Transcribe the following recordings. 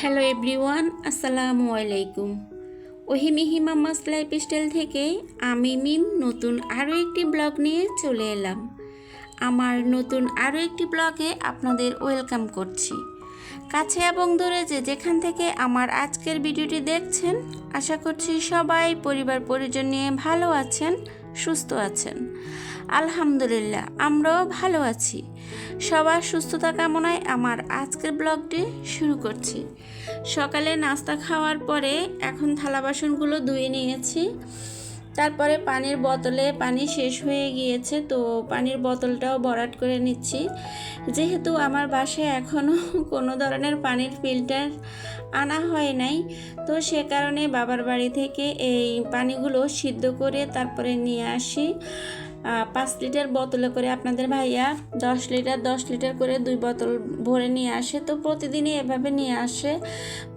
Hello everyone, আসসালামু আলাইকুম। ওহি ওহিমিহিমা মাস লাইফস্টাইল থেকে আমি মিম নতুন আরও একটি ব্লগ নিয়ে চলে এলাম। আমার নতুন আরও একটি ব্লগে আপনাদের ওয়েলকাম করছি। কাছে এবং দূরে যে যেখান থেকে আমার আজকের ভিডিওটি দেখছেন, আশা করছি সবাই পরিবার পরিজন নিয়ে ভালো আছেন, সুস্থ আছেন। আলহামদুলিল্লাহ, আমরাও ভালো আছি। সবার সুস্থতা কামনায় আমার আজকের ব্লগটি শুরু করছি। সকালে নাস্তা খাওয়ার পরে এখন থালা বাসনগুলো ধুয়ে নিয়েছি। তারপরে পানির বোতলে পানি শেষ হয়ে গিয়েছে, তো পানির বোতলটাও বরাট করে নিচ্ছি। যেহেতু আমার বাসায় এখনও কোনো ধরনের পানির ফিল্টার আনা হয় নাই, তো সে কারণে বাবার বাড়ি থেকে এই পানিগুলো সিদ্ধ করে তারপরে নিয়ে আসি। পাঁচ লিটার বোতলে করে আপনাদের ভাইয়া দশ লিটার দশ লিটার করে দুই বোতল ভরে নিয়ে আসে, তো প্রতিদিনই এভাবে নিয়ে আসে।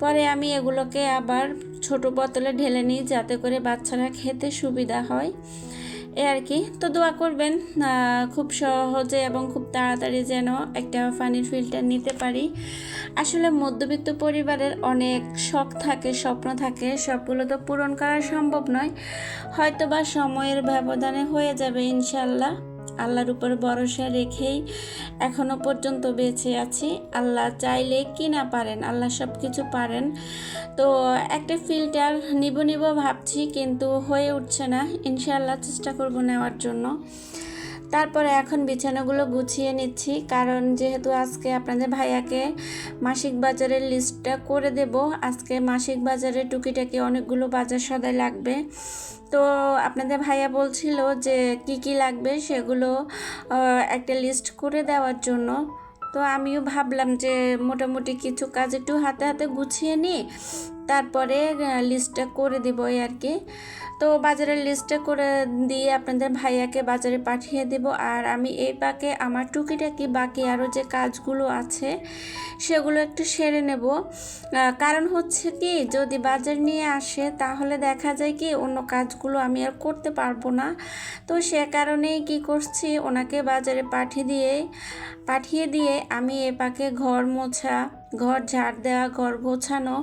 পরে আমি এগুলোকে আবার ছোট বোতলে ঢেলে নিই যাতে করে বাচ্চারা খেতে সুবিধা হয়। এ আর কি। তো দোয়া করবেন খুব সহজে এবং খুব তাড়াতাড়ি যেন একটা পানির ফিল্টার নিতে পারি। আসলে মধ্যবিত্ত পরিবারের অনেক শখ থাকে, স্বপ্ন থাকে, সবগুলো তো পূরণ করা সম্ভব নয়। হয়তো বা সময়ের ব্যবধানে হয়ে যাবে ইনশাল্লাহ। আল্লাহর উপর ভরসা রেখেই এখনও পর্যন্ত বেঁচে আছি। আল্লাহ চাইলে কি না পারেন, আল্লাহ সব কিছু পারেন। তো একটা ফিল্টার নিব নিব ভাবছি, কিন্তু হয়ে উঠছে না। ইনশাআল্লাহ চেষ্টা করব নেওয়ার জন্য। তারপরে এখন বিছানাগুলো গুছিয়ে নিচ্ছি, কারণ যেহেতু আজকে আপনাদের ভাইয়াকে মাসিক বাজারের লিস্টটা করে দেব, আজকে মাসিক বাজারে টুকিটাকি অনেকগুলো বাজার সদাই লাগবে। তো আপনাদের ভাইয়া বলছিল যে কি কি লাগবে সেগুলো একটা লিস্ট করে দেওয়ার জন্য। তো আমিও ভাবলাম যে মোটামুটি কিছু কাজ একটু হাতে হাতে গুছিয়ে নিই, তারপরে লিস্টটা করে দিব আর কি। তো বাজারের লিস্টে করে দিয়ে আপনাদের ভাইয়াকে বাজারে পাঠিয়ে দেব। আর আমি এই পাকে আমার টুকিটাকি বাকি আরও যে কাজগুলো আছে, সেগুলো একটু সেরে নেব। কারণ হচ্ছে কি, যদি বাজার নিয়ে আসে, তাহলে দেখা যায় কি, অন্য কাজগুলো আমি আর করতে পারব না। তো সে কারণেই কি করছি, ওনাকে বাজারে পাঠিয়ে দিয়ে পাঠিয়ে দিয়ে আমি এ পাকে ঘর মোছা, ঘর ঝাড় দেওয়া, ঘর গোছানো,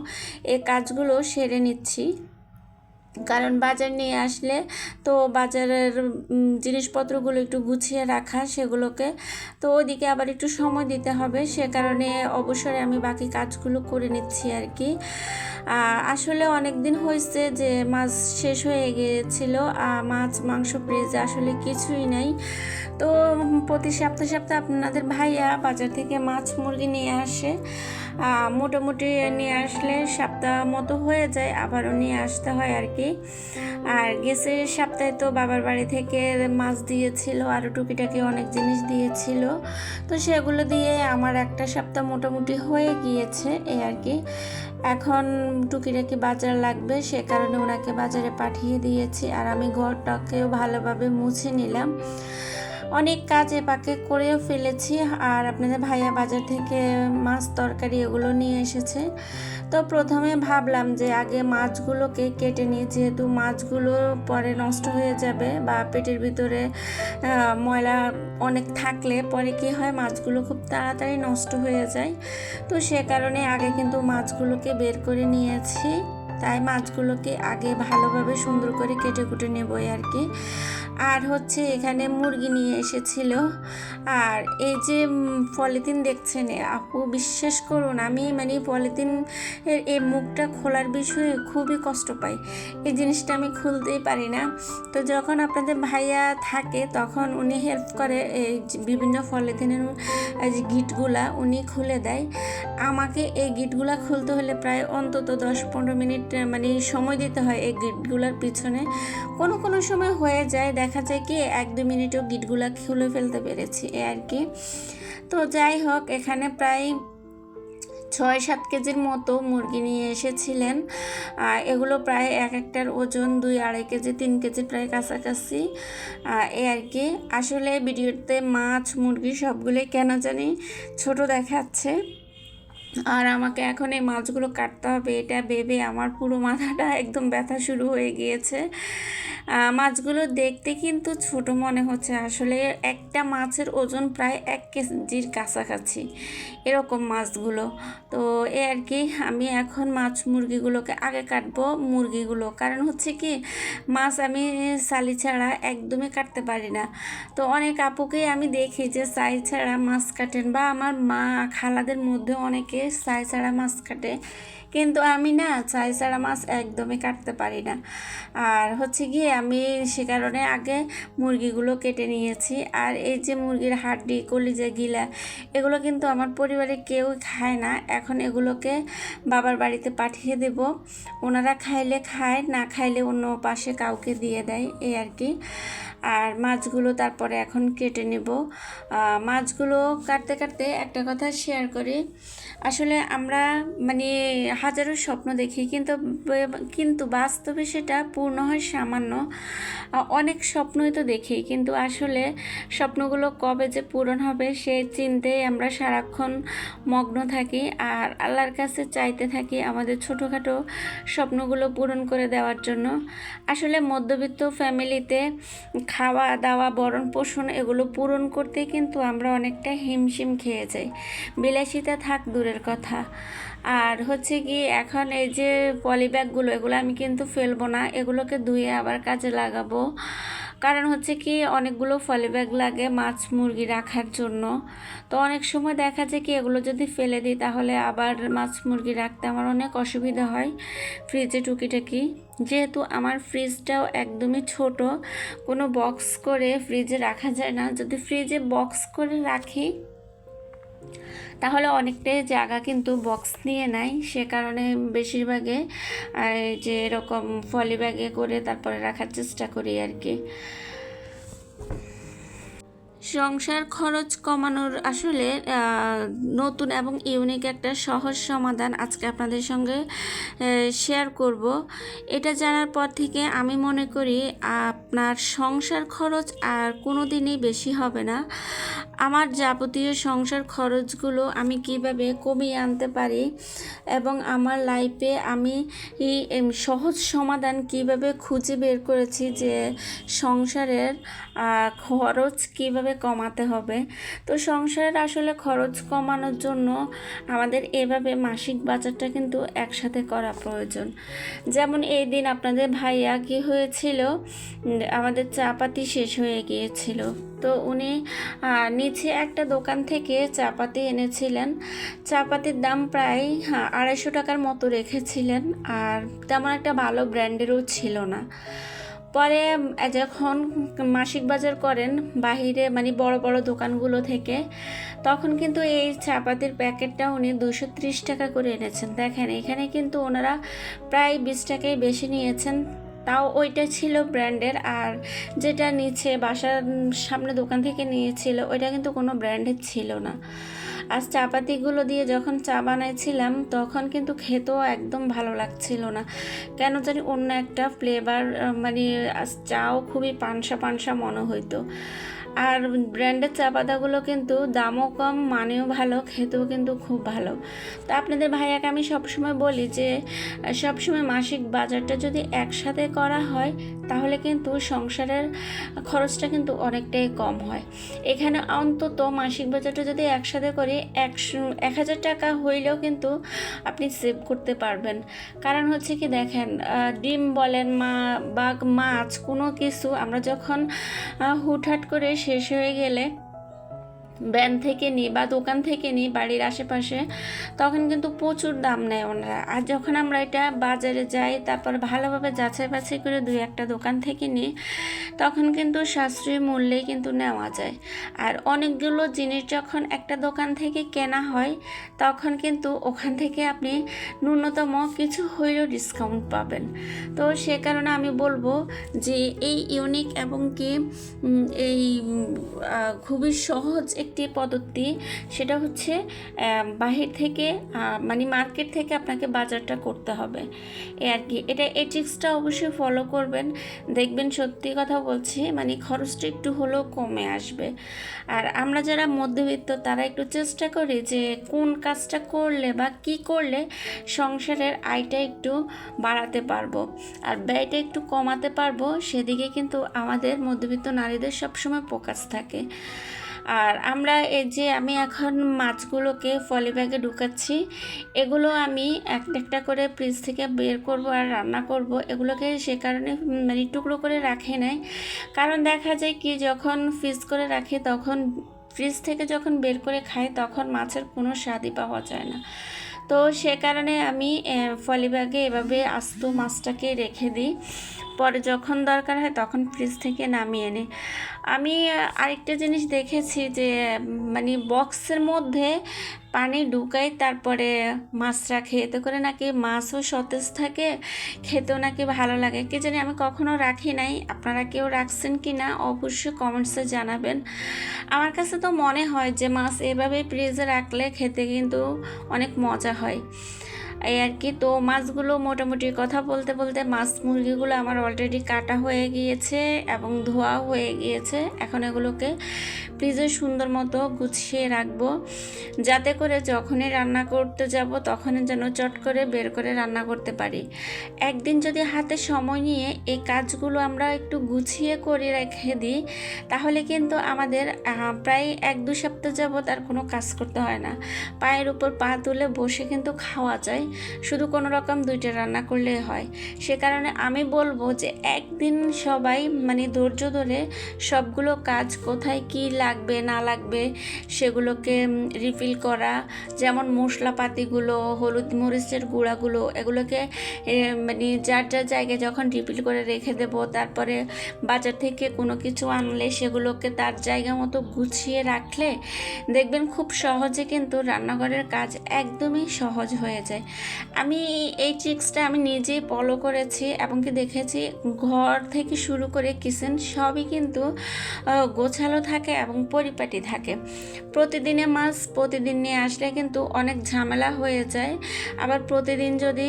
এ কাজগুলো সেরে নিচ্ছি। কারণ বাজার নিয়ে আসলে তো বাজারের জিনিসপত্রগুলো একটু গুছিয়ে রাখা সেগুলোকে। তো ওইদিকে আবার একটু সময় দিতে হবে, সে কারণে অবসরে আমি বাকি কাজগুলো করে নিচ্ছি আর কি। আসলে অনেক দিন হয়েছে যে মাছ শেষ হয়ে গিয়েছিল মাছ, মাংস, ফ্রিজে আসলে কিছুই নাই। তো প্রতি সপ্তাহে সপ্তাহে আপনাদের ভাইয়া বাজার থেকে মাছ, মুরগি নিয়ে আসে। মোটামুটি নিয়ে আসলে সপ্তাহ মতো হয়ে যায়, আবারও নিয়ে আসতে হয় আর কি। আর গেছে সপ্তাহে তো বাবার বাড়ি থেকে মাছ দিয়েছিল, আরও টুকিটাকি অনেক জিনিস দিয়েছিল। তো সেগুলো দিয়ে আমার একটা সপ্তাহ মোটামুটি হয়ে গিয়েছে এই আর কি। এখন টুকিটাকি বাজার লাগবে, সে কারণে ওনাকে বাজারে পাঠিয়ে দিয়েছি। আর আমি ঘরটাকেও ভালোভাবে মুছে নিলাম। অনেক কাজ এ পাকে করেও ফেলেছি আর আপনাদের ভাইয়া বাজার থেকে মাছ তরকারি এগুলো নিয়ে এসেছে। তো প্রথমে ভাবলাম যে আগে মাছগুলোকে কেটে নিই, যেহেতু মাছগুলো পরে নষ্ট হয়ে যাবে বা পেটের ভিতরে ময়লা অনেক থাকলে পরে কি হয়, মাছগুলো খুব তাড়াতাড়ি নষ্ট হয়ে যায়। তো সে কারণে আগে কিন্তু মাছগুলোকে বের করে নিয়েছি। তাই মাছগুলোকে আগে ভালোভাবে সুন্দর করে কেটে কুটে নেবই আর কি। আর হচ্ছে এখানে মুরগি নিয়ে এসেছিল। আর এই যে পলিথিন দেখছেন আপু বিশ্বাস করুন, আমি মানে পলিথিন এর এই মুখটা খোলার বিষয়ে খুবই কষ্ট পাই। এই জিনিসটা আমি খুলতেই পারি না। তো যখন আপনাদের ভাইয়া থাকে, তখন উনি হেল্প করে এই বিভিন্ন পলিথিনের গিটগুলা উনি খুলে দেয়। আমাকে এই গিটগুলা খুলতে হলে প্রায় অন্তত দশ পনেরো মিনিট মানে সময় দিতে হয় এই গিটগুলার পিছনে। কোনো কোনো সময় হয়ে যায় দেখা যায় কি, এক দু মিনিটও গিটগুলা খুলে ফেলতে পেরেছি এ আর কি। তো যাই হোক, এখানে প্রায় ছয় সাত কেজির মতো মুরগি নিয়ে এসেছিলেন। এগুলো প্রায় এক একটার ওজন দুই আড়াই কেজি, তিন কেজি প্রায় কাছাকাছি। এ আর কি। আসলে ভিডিওতে মাছ, মুরগি সবগুলোই কেন জানি ছোট দেখাচ্ছে। আর আমাকে এখন এই মাছগুলো কাটতে হবে, এটা ভেবে আমার পুরো মাথাটা একদম ব্যথা শুরু হয়ে গিয়েছে। মাছগুলো দেখতে কিন্তু ছোট মনে হচ্ছে। আসলে একটা মাছের ওজন প্রায় এক কেজির কাছাকাছি এরকম মাছগুলো। তো এ আর কি, আমি এখন মাছ মুরগিগুলোকে আগে কাটবো মুরগিগুলো। কারণ হচ্ছে কি, মাছ আমি সালি ছাড়া একদমই কাটতে পারি না। তো অনেক আপুকেই আমি দেখি যে সাই ছাড়া মাছ কাটেন বা আমার মা খালাদের মধ্যে অনেকে সাই ছাড়া মাছ কাটে। কিন্তু আমি না চাই ছাড়া মাছ একদমই কাটতে পারি না। আর হচ্ছে গিয়ে আমি সে কারণে আগে মুরগিগুলো কেটে নিয়েছি। আর এই যে মুরগির হাড্ডি, কলিজা, গিলা, এগুলো কিন্তু আমার পরিবারে কেউ খায় না। এখন এগুলোকে বাবার বাড়িতে পাঠিয়ে দেব। ওনারা খাইলে খায়, না খাইলে অন্য পাশে কাউকে দিয়ে দেয়, এই আর কি। আর মাছগুলো তারপরে এখন কেটে নেব। মাছগুলো কাটতে কাটতে একটা কথা শেয়ার করি। আসলে আমরা মানে হাজারো স্বপ্ন দেখি কিন্তু কিন্তু বাস্তবে সেটা পূর্ণ হয় সামান্য। অনেক স্বপ্নই তো দেখি কিন্তু আসলে স্বপ্নগুলো কবে যে পূরণ হবে সে চিন্তায় আমরা সারাক্ষণ মগ্ন থাকি আর আল্লাহর কাছে চাইতে থাকি আমাদের ছোটোখাটো স্বপ্নগুলো পূরণ করে দেওয়ার জন্য। আসলে মধ্যবিত্ত ফ্যামিলিতে খাওয়া দাওয়া বরণ পোষণ এগুলো পূরণ করতে কিন্তু আমরা অনেকটা হিমশিম খেয়ে যাই। বিলাসিতা থাক দূরের কথা। আর হচ্ছে কি, এখন এই যে পলিব্যাগগুলো এগুলো আমি কিন্তু ফেলব না। এগুলোকে ধুয়ে আবার কাজে লাগাবো। কারণ হচ্ছে কি অনেকগুলো ফলে ব্যাগ লাগে মাছ, মুরগি রাখার জন্য। তো অনেক সময় দেখা যায় কি এগুলো যদি ফেলে দিই তাহলে আবার মাছ, মুরগি রাখতে আমার অনেক অসুবিধা হয় ফ্রিজে টুকিটাকি। যেহেতু আমার ফ্রিজটাও একদমই ছোট, কোনো বক্স করে ফ্রিজে রাখা যায় না। যদি ফ্রিজে বক্স করে রাখি তাহলে অনেকটাই জায়গা কিন্তু বক্স নিয়ে নেয়, সে কারণে বেশিরভাগে যে এরকম ফলি ব্যাগে করে তারপরে রাখার চেষ্টা করি আর কি। সংসার খরচ কমানোর আসলে নতুন এবং ইউনিক একটা সহজ সমাধান আজকে আপনাদের সঙ্গে শেয়ার করব। এটা জানার পর থেকে আমি মনে করি আপনার সংসার খরচ আর কোনো দিনই বেশি হবে না। আমার যাবতীয় সংসার খরচগুলো আমি কীভাবে কমিয়ে আনতে পারি এবং আমার লাইফে আমি সহজ সমাধান কীভাবে খুঁজে বের করেছি যে সংসারের খরচ কীভাবে কমাতে হবে? তো সংসারের আসলে খরচ কমানোর জন্য আমাদের এভাবে মাসিক বাজারটা কিন্তু একসাথে করা প্রয়োজন। যেমন এই দিন আপনাদের ভাইয়া কি হয়েছিল? আমাদের চা পাতি শেষ হয়ে গিয়েছিল। তো উনি নিচে একটা দোকান থেকে চা পাতি এনেছিলেন। চা পাতির দাম প্রায় হ্যাঁ, আড়াইশো টাকার মতো রেখেছিলেন। আর তেমন একটা ভালো ব্র্যান্ডেরও ছিল না। পরে যখন মাসিক বাজার করেন বাহিরে মানে বড় বড় দোকানগুলো থেকে, তখন কিন্তু এই চাপাতির প্যাকেটটা উনি দুশো ত্রিশ টাকা করে এনেছেন। দেখেন, এখানে কিন্তু ওনারা প্রায় বিশ টাকাই বেশি নিয়েছেন। তাও ওইটা ছিল ব্র্যান্ডের, আর যেটা নিচে বাসার সামনে দোকান থেকে নিয়েছিল, ওইটা কিন্তু কোনো ব্র্যান্ডের ছিল না। আর চাপাতিগুলো দিয়ে যখন চা বানাইছিলাম, তখন কিন্তু খেতেও একদম ভালো লাগছিল না। কেন জানি অন্য একটা ফ্লেভার মানে চাও খুবই পানসা পানসা মনে হইতো। আর ব্র্যান্ডের চা পাতাগুলো কিন্তু দামও কম, মানেও ভালো, খেতেও কিন্তু খুব ভালো। তো আপনাদের ভাইয়াকে আমি সবসময় বলি যে, সবসময় মাসিক বাজারটা যদি একসাথে করা হয়, তাহলে কিন্তু সংসারের খরচটা কিন্তু অনেকটাই কম হয়। এখানে অন্তত মাসিক বাজারটা যদি একসাথে করি, একশো, এক হাজার টাকা হইলেও কিন্তু আপনি সেভ করতে পারবেন। কারণ হচ্ছে কি দেখেন ডিম বলেন মা বা মাছ, কোনো কিছু আমরা যখন হুটহাট করে শেষ হয়ে গেলে ব্যান থেকে নিই বা দোকান থেকে নিই বাড়ির আশেপাশে, তখন কিন্তু প্রচুর দাম নেয় ওনারা। আর যখন আমরা এটা বাজারে যাই, তারপর ভালোভাবে যাচাই বাছাই করে দুই একটা দোকান থেকে নিই তখন কিন্তু সাশ্রয়ী মূল্যেই কিন্তু নেওয়া যায়। আর অনেকগুলো জিনিস যখন একটা দোকান থেকে কেনা হয়, তখন কিন্তু ওখান থেকে আপনি ন্যূনতম কিছু হইলেও ডিসকাউন্ট পাবেন। তো সে কারণে আমি বলব যে এই ইউনিক এবং কি এই খুবই সহজ একটি পদ্ধতি, সেটা হচ্ছে বাহির থেকে মানে মার্কেট থেকে আপনাকে বাজারটা করতে হবে। এ আর কি, এটা এই ট্রিক্সটা অবশ্যই ফলো করবেন। দেখবেন সত্যি কথা বলছি মানে খরচটা একটু হলেও কমে আসবে। আর আমরা যারা মধ্যবিত্ত, তারা একটু চেষ্টা করি যে কোন কাজটা করলে বা কি করলে সংসারের আয়টা একটু বাড়াতে পারব। আর ব্যয়টা একটু কমাতে পারব, সেদিকে কিন্তু আমাদের মধ্যবিত্ত নারীদের সবসময় ফোকাস থাকে। আর আমরা এই যে আমি এখন মাছগুলোকে ফলি ব্যাগে ঢুকাচ্ছি, এগুলো আমি একটা একটা করে ফ্রিজ থেকে বের করব আর রান্না করব। এগুলোকে সে কারণে মানে টুকরো করে রাখে নাই। কারণ দেখা যায় কি, যখন ফ্রিজ করে রাখি, তখন ফ্রিজ থেকে যখন বের করে খাই তখন মাছের কোনো স্বাদই পাওয়া যায় না। তো সে কারণে আমি ফলি ব্যাগে এভাবে আস্ত মাছটাকে রেখে দিই। পরে যখন দরকার হয় তখন ফ্রিজ থেকে নামিয়ে নিই। আমি আরেকটা জিনিস দেখেছি যে মানে বক্সের মধ্যে পানি ঢুকাই তারপরে মাছ রাখে এতে করে নাকি মাছও সতেজ থাকে, খেতেও নাকি ভালো লাগে। কি জানি আমি কখনো রাখি নাই, আপনারা কেউ রাখছেন কি না অবশ্যই কমেন্টসে জানাবেন। আমার কাছে তো মনে হয় যে মাছ এভাবে ফ্রিজে রাখলে খেতে কিন্তু অনেক মজা হয়। এই আর কি। তো মাছগুলো মোটামুটি কথা বলতে বলতে মাছ মুরগিগুলো আমার অলরেডি কাটা হয়ে গিয়েছে এবং ধোয়া হয়ে গিয়েছে। এখন এগুলোকে ফ্রিজে সুন্দর মতো গুছিয়ে রাখব। যাতে করে যখনই রান্না করতে যাব তখনই যেন চট করে বের করে রান্না করতে পারি। একদিন যদি হাতে সময় নিয়ে এই কাজগুলো আমরা একটু গুছিয়ে করে রেখে দিই, তাহলে কিন্তু আমাদের প্রায় এক দু সপ্তাহ যাবৎ আর কোনো কাজ করতে হয় না। পায়ের উপর পা তুলে বসে কিন্তু খাওয়া যায়। শুধু কোনো রকম দুইটা রান্না করলে হয়। সে কারণে আমি বলব যে একদিন সবাই মানে ধৈর্য ধরে সবগুলো কাজ কোথায় কি লাগবে, না লাগবে সেগুলোকে রিফিল করা, যেমন মশলাপাতিগুলো, হলুদ মরিচের গুঁড়াগুলো, এগুলোকে মানে যার যার জায়গায় যখন রিফিল করে রেখে দেবো, তারপরে বাজার থেকে কোনো কিছু আনলে সেগুলোকে তার জায়গা মতো গুছিয়ে রাখলে দেখবেন খুব সহজে কিন্তু রান্নাঘরের কাজ একদমই সহজ হয়ে যায়। আমি এই ট্রিক্সটা আমি নিজেই ফলো করেছি এবং কি দেখেছি ঘর থেকে শুরু করে কিচেন সবই কিন্তু গোছালো থাকে এবং পরিপাটি থাকে। প্রতিদিনে মাছ প্রতিদিন নিয়ে আসলে কিন্তু অনেক ঝামেলা হয়ে যায়। আবার প্রতিদিন যদি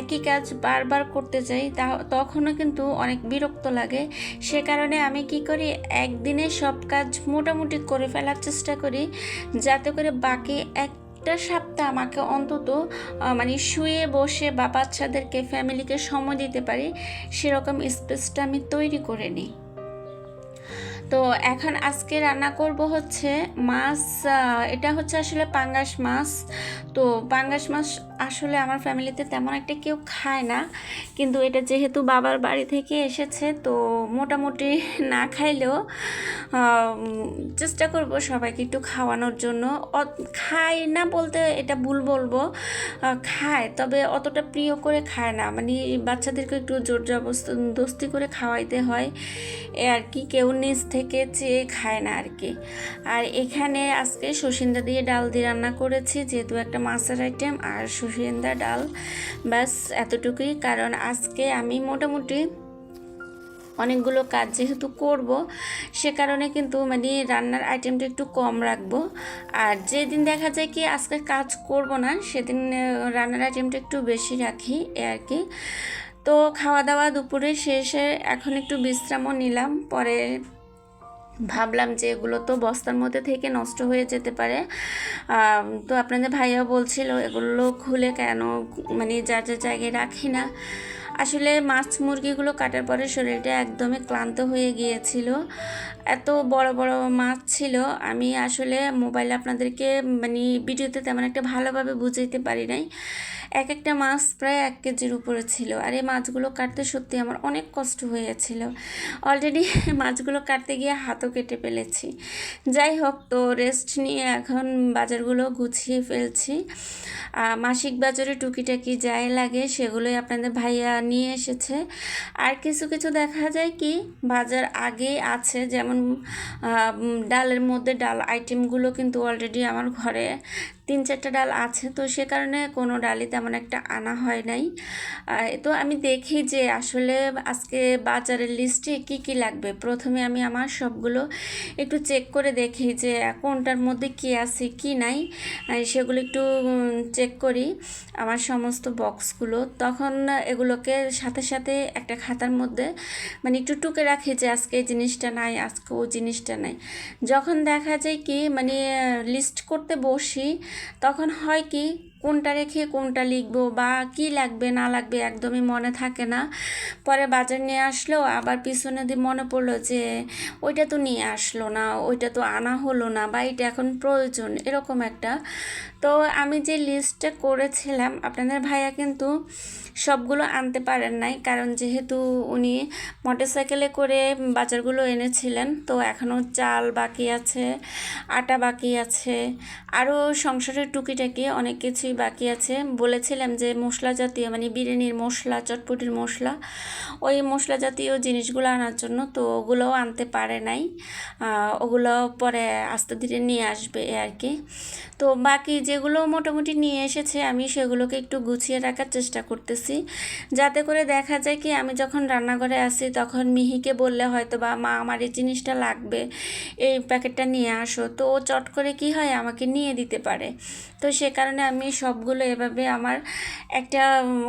একই কাজ বারবার করতে যাই, তা তখনও কিন্তু অনেক বিরক্ত লাগে। সে কারণে আমি কি করি, একদিনে সব কাজ মোটামুটি করে ফেলার চেষ্টা করি, যাতে করে বাকি একটা সপ্তাহ আমাকে অন্তত মানে শুয়ে বসে বা বাচ্চাদেরকে ফ্যামিলিকে সময় দিতে পারি, সেরকম স্পেসটা আমি তৈরি করে নিই। তো এখন আজকে রান্না করব হচ্ছে মাছ এটা হচ্ছে আসলে পাঙ্গাস মাছ। তো পাঙ্গাস মাছ আসলে আমার ফ্যামিলিতে তেমন একটা কেউ খায় না। কিন্তু এটা যেহেতু বাবার বাড়ি থেকে এসেছে, তো মোটামুটি না খাইলেও চেষ্টা করব সবাইকে একটু খাওয়ানোর জন্য। খায় না বলতে এটা ভুল বলব খায়, তবে অতটা প্রিয় করে খায় না। মানে বাচ্চাদেরকে একটু জোর জবরদস্তি করে খাওয়াইতে হয়। আর কি, কেউ নিচ থেকে চেয়ে খায় না আর কি আর এখানে আজকে সসিন্দা দিয়ে ডাল দিয়ে রান্না করেছি, যেহেতু একটা মাছের আইটেম আর সসিন্দা ডাল, ব্যাস এতটুকুই। কারণ আজকে আমি মোটামুটি অনেকগুলো কাজ যেহেতু করব, সে কারণে কিন্তু মানে রান্নার আইটেমটা একটু কম রাখব। আর যেদিন দেখা যায় কি আজকে কাজ করব না, সেদিন রান্নার আইটেমটা একটু বেশি রাখি এ আর কি। তো খাওয়া দাওয়া দুপুরে শেষে এখন একটু বিশ্রামও নিলাম, পরে ভাবলাম যে এগুলো তো বস্তার মধ্যে থেকে নষ্ট হয়ে যেতে পারে। তো আপনাদের ভাইয়া বলছিল, এগুলো খুলে কেন? মানে যার যার জায়গায় রাখি না। আসলে মাছ মুরগিগুলো কাটার পরে শরীরটা একদমই ক্লান্ত হয়ে গিয়েছিল। এত বড় বড় মাছ ছিল। আমি আসলে মোবাইলে আপনাদেরকে মানে ভিডিওতে তেমন একটা ভালোভাবে বুঝাইতে পারি নাই। এক একটা মাছ প্রায় এক কেজির উপরে ছিল। আর এই মাছগুলো কাটতে সত্যি আমার অনেক কষ্ট হয়েছিল। অলরেডি মাছগুলো কাটতে গিয়ে হাতও কেটে ফেলেছি। যাই হোক, তো রেস্ট নিয়ে এখন বাজারগুলো গুছিয়ে ফেলছি। মাসিক বাজারে টুকিটাকি যাই লাগে, সেগুলোই আপনাদের ভাইয়া নিয়ে এসেছে। আর কিছু কিছু দেখা যায় কি, বাজার আগেই আছে, যেমন ডালের মধ্যে ডাল আইটেমগুলো কিন্তু অলরেডি আমার ঘরে তিন চারটা ডাল আছে, তো সে কারণে কোনো ডালই তেমন একটা আনা হয় নাই। তো আমি দেখি যে আসলে আজকে বাজারের লিস্টে কি কি লাগবে। প্রথমে আমি আমার সবগুলো একটু চেক করে দেখি যে কোনটার মধ্যে কি আছে, কি নাই। সেগুলো একটু চেক করি আমার সমস্ত বক্সগুলো। তখন এগুলোকে সাথে সাথে একটা খাতার মধ্যে মানে একটু টুকে রাখি যে আজকে এই জিনিসটা নাই, আজকে ও জিনিসটা নাই। যখন দেখা যায় কি মানে লিস্ট করতে বসি তখন হয় কি, কোনটা রেখে কোনটা লিখব বা কি লাগবে না লাগবে একদমই মনে থাকে না। পরে বাজার নিয়ে আসলো, আবার পিছনে দিয়ে মনে পড়ল যে, ওইটা তো নিয়ে আসলো না, ওইটা তো আনা হলো না বা এটা এখন প্রয়োজন, এরকম একটা। তো আমি যে লিস্টটা করেছিলাম, আপনাদের ভাইয়া কিন্তু সবগুলো আনতে পারেন নাই। কারণ যেহেতু উনি মোটরসাইকেলে করে বাজারগুলো এনেছিলেন, তো এখনও চাল বাকি আছে, আটা বাকি আছে, আরও সংসারের টুকিটাকি অনেক কিছুই বাকি আছে। বলেছিলাম যে মশলা জাতীয় মানে বিরিয়ানির মশলা, চটপটির মশলা, ওই মশলা জাতীয় জিনিসগুলো আনার জন্য, তো ওগুলোও আনতে পারে নাই। ওগুলো পরে আস্তে ধীরে নিয়ে আসবে আর কি। তো বাকি যেগুলো মোটামুটি নিয়ে এসেছে, আমি সেগুলোকে একটু গুছিয়ে রাখার চেষ্টা করতেছি। যাতে করে দেখা যায় কি, আমি যখন রান্নাঘরে আসি, তখন মিহিকে বললে হয়তো বা, মা, আমার এই জিনিসটা লাগবে, এই প্যাকেটটা নিয়ে আসো। তো ও চট করে কি হয়, আমাকে নিয়ে দিতে পারে। তো সে কারণে আমি সবগুলো এভাবে আমার একটা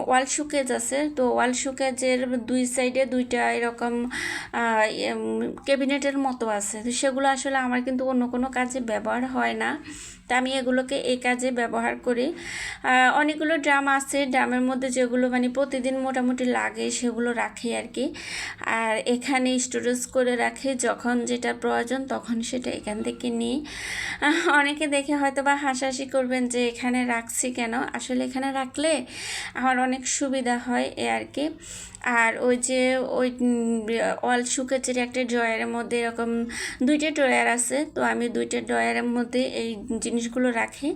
ওয়াল শুকেজ আছে। তো ওয়াল শুকেজের দুই সাইডে দুইটা এরকম ক্যাবিনেটের মতো আছে। তো সেগুলো আসলে আমার কিন্তু অন্য কোনো কাজে ব্যবহার হয় না। তা আমি এগুলোকে এই কাজে ব্যবহার করি। অনেকগুলো ড্রাম আছে, ড্রামের মধ্যে যেগুলো মানে প্রতিদিন মোটামুটি লাগে সেগুলো রাখি আর কি। আর এখানে স্টোরেজ করে রাখি, যখন যেটা প্রয়োজন তখন সেটা এখান থেকে নিই। অনেকে দেখে হয়তো বা হাসাহাসি করবেন যে, এখানে রাখছি কেন? আসলে এখানে রাখলে আমার অনেক সুবিধা হয় এ আর কি। আর ওই যে ওই অল শুকেজের একটা ড্রয়ারের মধ্যে এরকম দুইটা ড্রয়ার আছে। তো আমি দুইটা ড্রয়ারের মধ্যে এই জিনিসগুলো রাখি।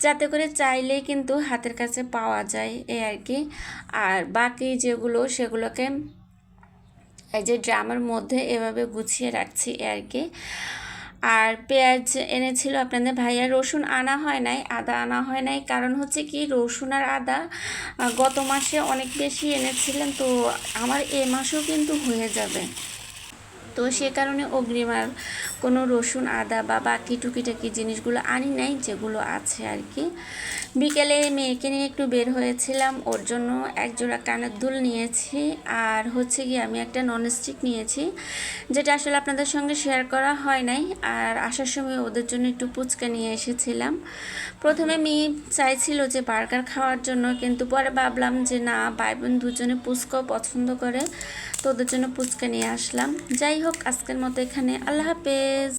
যাতে করে চাইলেই কিন্তু হাতের কাছে পাওয়া যায় এই আর কি। আর বাকি যেগুলো, সেগুলোকে এই যে ড্রামের মধ্যে এভাবে গুছিয়ে রাখছি আর কি। আর পেঁয়াজ এনেছিল আপনাদের ভাইয়া, রসুন আনা হয় নাই, আদা আনা হয় নাই। কারণ হচ্ছে কি, রসুন আর আদা গত মাসে অনেক বেশি এনেছিলেন, তো আমার এ মাসেও কিন্তু হয়ে যাবে। তো সে কারণে অগ্রিম আর কোনো রসুন, আদা বা বাকি টুকিটাকি জিনিসগুলো আনি নাই, যেগুলো আছে আর কি। বিকেলে মেয়েকে নিয়ে একটু বের হয়েছিলাম, ওর জন্য এক জোড়া কানের দুল নিয়েছি, আর হচ্ছে গিয়ে আমি একটা ননস্টিক নিয়েছি, যেটা আসলে আপনাদের সঙ্গে শেয়ার করা হয় নাই, আর আসার সময় ওদের জন্য একটু পুচকা নিয়ে এসেছিলাম। প্রথমে মেয়ে চাইছিল যে বার্গার খাওয়ার জন্য, কিন্তু পরে ভাবলাম যে না ভাই বোন দুজনে পুচকাও পছন্দ করে, তো ওদের জন্য পুচকা নিয়ে আসলাম। যাই হোক, আজকের মতো এখানে। আল্লাহ হাফেজ।